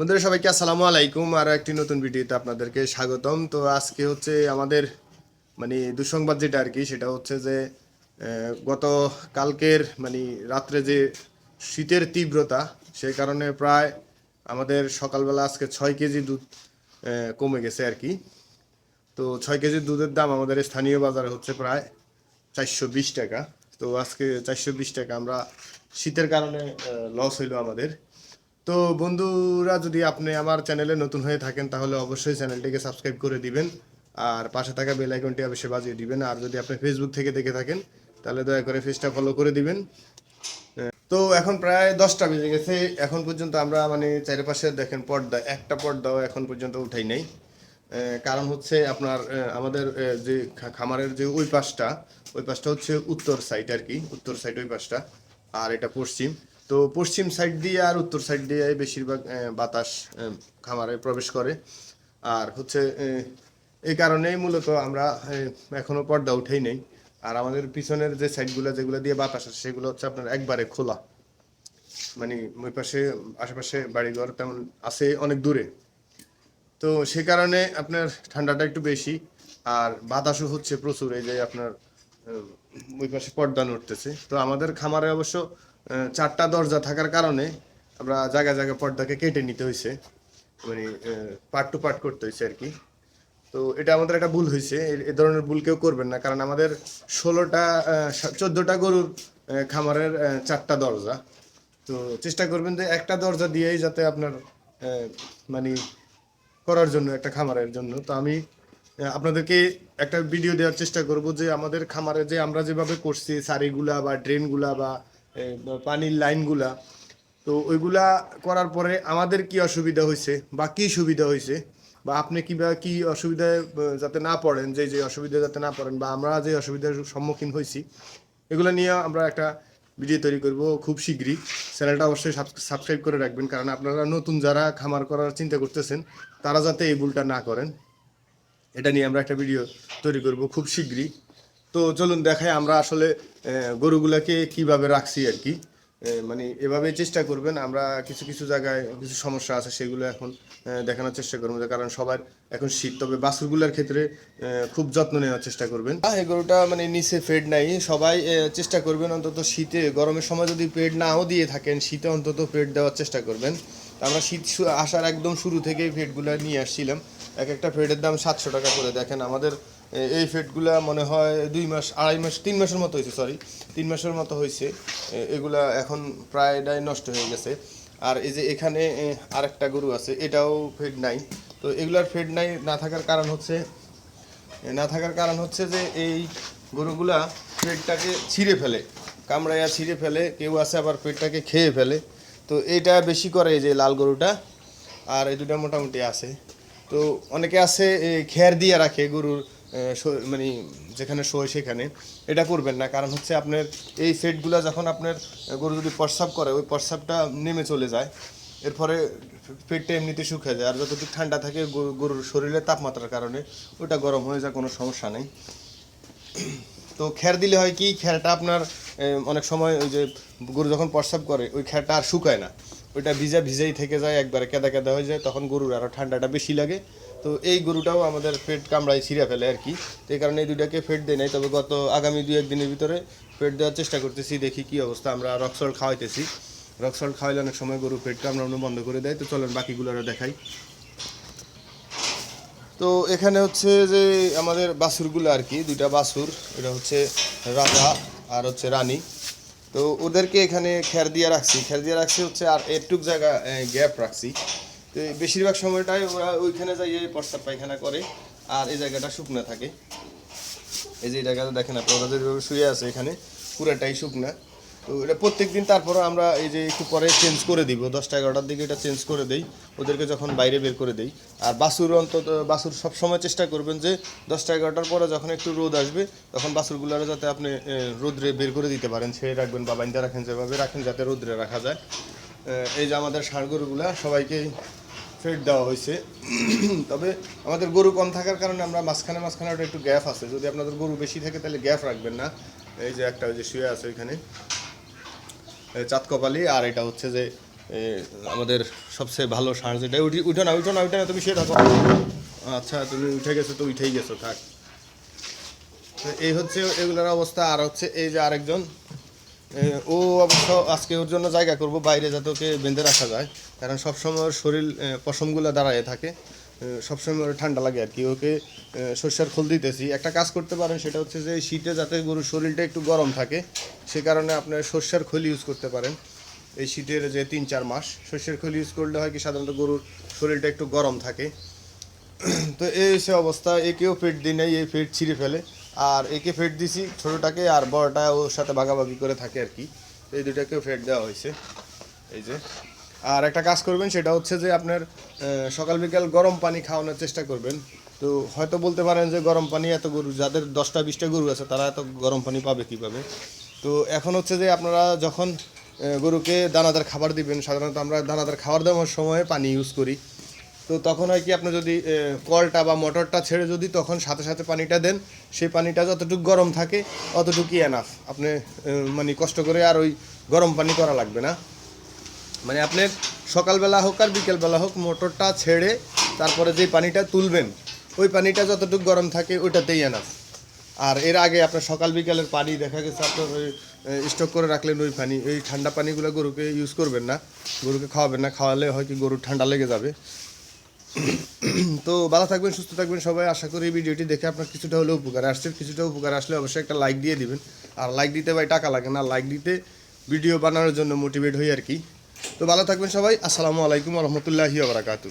বন্ধুরা, সবাইকে আসসালামু আলাইকুম। আর একটি নতুন ভিডিওতে আপনাদেরকে স্বাগতম। তো আজকে হচ্ছে আমাদের মানে দুঃসংবাদ যেটা আর কি, সেটা হচ্ছে যে গত কালকের মানে রাত্রে যে শীতের তীব্রতা সেই কারণে প্রায় আমাদের সকালবেলা আজকে ছয় কেজি দুধ কমে গেছে আর কি। তো ছয় কেজি দুধের দাম আমাদের স্থানীয় বাজারে হচ্ছে প্রায় চারশো বিশ টাকা। তো আজকে চারশো বিশ টাকা আমরা শীতের কারণে লস হইল আমাদের। তো বন্ধুরা, যদি আপনি আমার চ্যানেলে নতুন হয়ে থাকেন, তাহলে অবশ্যই চ্যানেলটিকে সাবস্ক্রাইব করে দিবেন আর পাশে থাকা বেল আইকনটি অবশ্যই বাজিয়ে দিবেন। আর যদি আপনি ফেসবুক থেকে দেখে থাকেন, তাহলে দয়া করে পেজটা ফলো করে দিবেন। তো এখন প্রায় দশটা বেজে গেছে। এখন পর্যন্ত আমরা মানে চারিপাশে দেখেন পর্দা, একটা পর্দাও এখন পর্যন্ত উঠাই নাই। কারণ হচ্ছে আপনার আমাদের যে খামারের যে ওই পাশটা ওই পাশটা হচ্ছে উত্তর সাইড আর কি, উত্তর সাইড ওই পাশটা, আর এটা পশ্চিম। তো পশ্চিম সাইড দিয়ে আর উত্তর সাইড দিয়ে বেশিরভাগ বাতাস খামারে প্রবেশ করে। আর হচ্ছে এই কারণেই মূলত আমরা আহ, এখনও পর্দা উঠেই নেই। আর আমাদের পিছনের যে সাইডগুলো যেগুলো দিয়ে বাতাস আসে সেগুলো হচ্ছে আপনার একবারে খোলা। মানে ওই পাশে আশেপাশে বাড়িঘর তেমন আছে অনেক দূরে। তো সে কারণে আপনার ঠান্ডাটা একটু বেশি আর বাতাসও হচ্ছে প্রচুর এই যে আপনার ওই পাশে পর্দা নড়তেছে। তো আমাদের খামারে অবশ্য চারটা দরজা থাকার কারণে আমরা জায়গায় জায়গায় পর্দাকে কেটে নিতে হয়েছে মানে পার্ট টু পার্ট করতে হয়েছে আর কি। তো এটা আমাদের একটা ভুল হয়েছে এ ধরনের ভুল কেউ করবেন না, কারণ আমাদের ষোলোটা চোদ্দোটা গরুর খামারের চারটা দরজা। তো চেষ্টা করবেন যে একটা দরজা দিয়েই যাতে আপনার মানে করার জন্য একটা খামারের জন্য। তো আমি আপনাদেরকে একটা ভিডিও দেওয়ার চেষ্টা করব যে আমাদের খামারে যে আমরা যেভাবে করছি, সারিগুলা বা ড্রেনগুলা বা পানির লাইনগুলা, তো ওইগুলা করার পরে আমাদের কি অসুবিধা হয়েছে বা কি সুবিধা হয়েছে বা আপনি কিবা কি অসুবিধায় যাতে না পড়েন, যে যে অসুবিধা যাতে না পড়েন বা আমরা যে অসুবিধার সম্মুখীন হয়েছি এগুলো নিয়ে আমরা একটা ভিডিও তৈরি করব খুব শীঘ্রই। চ্যানেলটা অবশ্যই সাবস্ক্রাইব করে রাখবেন, কারণ আপনারা নতুন যারা খামার করার চিন্তা করতেছেন, তারা যাতে এই ভুলটা না করেন। এটা নিয়ে আমরা একটা ভিডিও তৈরি করব খুব শীঘ্রই। তো চলুন দেখাই আমরা আসলে গরুগুলাকে কীভাবে রাখছি আর কি। মানে এভাবে চেষ্টা করবেন, আমরা কিছু কিছু জায়গায় কিছু সমস্যা আছে, সেগুলো এখন দেখানোর চেষ্টা করব, কারণ সবার এখন শীত। তবে বাছুরগুলোর ক্ষেত্রে খুব যত্ন নেওয়ার চেষ্টা করবেন। এই গরুটা মানে নিচে ফেড নাই, সবাই চেষ্টা করবেন অন্তত শীতে, গরমের সময় যদি পেড নাও দিয়ে থাকেন, শীতে অন্তত পেড দেওয়ার চেষ্টা করবেন। আমরা শীত আসার একদম শুরু থেকেই ফেডগুলো নিয়ে আসছিলাম। এক একটা ফেডের দাম সাতশো টাকা করে, দেখেন আমাদের এই ফেডগুলা মনে হয় দুই মাস, আড়াই মাস, তিন মাসের মতো হয়েছে সরি তিন মাসের মতো হয়েছে এগুলা এখন প্রায়টাই নষ্ট হয়ে গেছে। আর এই যে এখানে আরেকটা গরু আছে, এটাও ফেড নাই। তো এগুলার ফেড নাই, না থাকার কারণ হচ্ছে না থাকার কারণ হচ্ছে যে এই গরুগুলা পেটটাকে ছিঁড়ে ফেলে, কামড়াইয়া ছিঁড়ে ফেলে, কেউ আছে আবার পেটটাকে খেয়ে ফেলে। তো এইটা বেশি করে এই যে লাল গরুটা, আর এই দুটা মোটামুটি আছে। তো অনেকে আছে খের দিয়ে রাখে গরুর মানে যেখানে শোয় সেখানে। এটা করবেন না, কারণ হচ্ছে আপনার এই সেটগুলা যখন আপনার গরু যদি প্রস্রাব করে, ওই প্রস্রাবটা নেমে চলে যায়। এরপরে পেটটা এমনিতে শুকিয়ে যায়, আর যতটুকু ঠান্ডা থাকে গরু- গরুর শরীরের তাপমাত্রার কারণে ওটা গরম হয়ে যায়, কোনো সমস্যা নেই। তো খ্যার দিলে হয় কি খ্যারটা আপনার অনেক সময় ওই যে গরু যখন প্রস্রাব করে, ওই খ্যারটা আর শুকায় না। ওইটা ভিজা ভিজেই থেকে যায়, একবারে কেদা কেদা হয়ে যায়, তখন গরুর আরও ঠান্ডাটা বেশি লাগে। তো এই গরুটাও আমাদের পেট কামড়ায় ছিঁড়ে ফেলে আর কি। তো এই কারণে এই দুইটাকে ফেট দেয় নাই, তবে গত আগামী দুই একদিনের ভিতরে পেট দেওয়ার চেষ্টা করতেছি, দেখি কি অবস্থা। আমরা রক্সল খাওয়াইতেছি। রক্সল খাওয়াইলে অনেক সময় গরু পেট কামড়ানো বন্ধ করে দেয়। তো চলেন বাকিগুলো আরও দেখাই। তো এখানে হচ্ছে যে আমাদের বাছুরগুলো আর কি, দুইটা বাছুর, এটা হচ্ছে রাজা আর হচ্ছে রানী। তো ওদেরকে এখানে খ্যার দিয়ে রাখছি। খ্যার দিয়ে রাখছি হচ্ছে আর একটুক জায়গা গ্যাপ রাখছি। তো বেশিরভাগ সময়টাই ওরা ওইখানে যাই প্রস্তাব পায়খানা করে, আর এই জায়গাটা শুকনো থাকে। এই যে জায়গাটা দেখেন আপনি ওরা যেভাবে শুয়ে আছে এখানে, পুরাটাই শুকনা। তো এটা প্রত্যেক দিন তারপরে আমরা এই যে একটু পরে চেঞ্জ করে দিব, দশটা এগারোটার দিকে এটা চেঞ্জ করে দেই, ওদেরকে যখন বাইরে বের করে দেই। আর বাছুর অন্তত বাছুর সবসময় চেষ্টা করবেন যে দশটা এগারোটার পরে যখন একটু রোদ আসবে, তখন বাছুরগুলোর যাতে আপনি রোদ্রে বের করে দিতে পারেন, ছেড়ে রাখবেন বা বাইন্দা রাখেন যেভাবে রাখেন, যাতে রোদ্রে রাখা যায়। এই যে আমাদের ষাঁড় গরুগুলা সবাইকেই ফেড দেওয়া হয়েছে। তবে আমাদের গরু কম থাকার কারণে আমরা মাঝখানে মাঝখানে ওটা একটু গ্যাপ আছে। যদি আপনাদের গরু বেশি থাকে তাহলে গ্যাপ রাখবেন না। এই যে একটা ওই যে শুয়ে আছে ওইখানে। চাঁদ কপালি, আর এটা হচ্ছে যে আমাদের সবচেয়ে ভালো সার যেটা। উঠি উঠো না উঠো না, উঠে না, তুমি সে থাকো। আচ্ছা তুমি উঠে গেছো, তো উঠেই গেছো, থাক। তো এই হচ্ছে এগুলোর অবস্থা। আর হচ্ছে এই যে আরেকজন ও অবশ্য আজকে ওর জন্য জায়গা করব, বাইরে যাতে ওকে বেঁধে রাখা যায়। কারণ সবসময় ওর শরীর পশমগুলো দাঁড়ায় থাকে। সবসময় ওর ঠান্ডা লাগে আর কি। ওকে সর্ষের খোল দিতেছি। একটা কাজ করতে পারেন, সেটা হচ্ছে যে শীতে যাতে গরুর শরীরটা একটু গরম থাকে, সে কারণে আপনার সর্ষের খোল ইউজ করতে পারেন। এই শীতের যে তিন চার মাস, সর্ষের খোল ইউজ করলে হয় কি, সাধারণত গরুর শরীরটা একটু গরম থাকে। তো এই সে অবস্থা, একেও ফেট দিই নাই, এই ফেট ছিঁড়ে ফেলে। আর একে ফেট দিছি ছোটোটাকে আর বড়টা ওর সাথে ভাগাভাগি করে থাকে আর কি। এই দুটাকেও ফেট দেওয়া হয়েছে। এই যে। আর একটা কাজ করবেন, সেটা হচ্ছে যে আপনার সকাল বিকাল গরম পানি খাওয়ানোর চেষ্টা করবেন। তো হয়তো বলতে পারেন যে গরম পানি এত গরু, যাদের দশটা, বিশটা গরু আছে, তারা এত গরম পানি পাবে কীভাবে? তো এখন হচ্ছে যে আপনারা যখন গরুকে দানাদার খাবার দিবেন, সাধারণত আমরা দানাদার খাবার দেওয়ার সময় পানি ইউজ করি। তো তখন হয় কি, আপনি যদি কলটা বা মোটরটা ছেড়ে যদি তখন সাথে সাথে পানিটা দেন, সেই পানিটা যতটুকু গরম থাকে, অতটুকুই এনাফ আপনি মানে কষ্ট করে আর ওই গরম পানি করা লাগবে না। মানে আপনার সকালবেলা হোক আর বিকেলবেলা হোক মোটরটা ছেড়ে তারপরে যে পানিটা তুলবেন, ওই পানিটা যতটুকু গরম থাকে ওইটাতেই এনাফ আর এর আগে আপনার সকাল বিকালের পানি দেখা গেছে, আপনার ওই স্টক করে রাখলেন ওই পানি ওই ঠান্ডা পানিগুলো গরুকে ইউজ করবেন না, গরুকে খাওয়াবেন না, খাওয়ালে হয় কি গরুর ঠান্ডা লেগে যাবে। তো ভালো থাকবেন, সুস্থ থাকবেন সবাই। আশা করি ভিডিওটি দেখে আপনার কিছুটা হলেও উপকার আসছে। কিছুটা উপকার আসলে অবশ্যই একটা লাইক দিয়ে দিবেন। আর লাইক দিতে ভাই টাকা লাগে না। লাইক দিতে ভিডিও বানানোর জন্য মোটিভেট হই আর কি। তো ভালো থাকবেন সবাই। আসসালামু আলাইকুম রহমতুল্লাহি বারাকাতু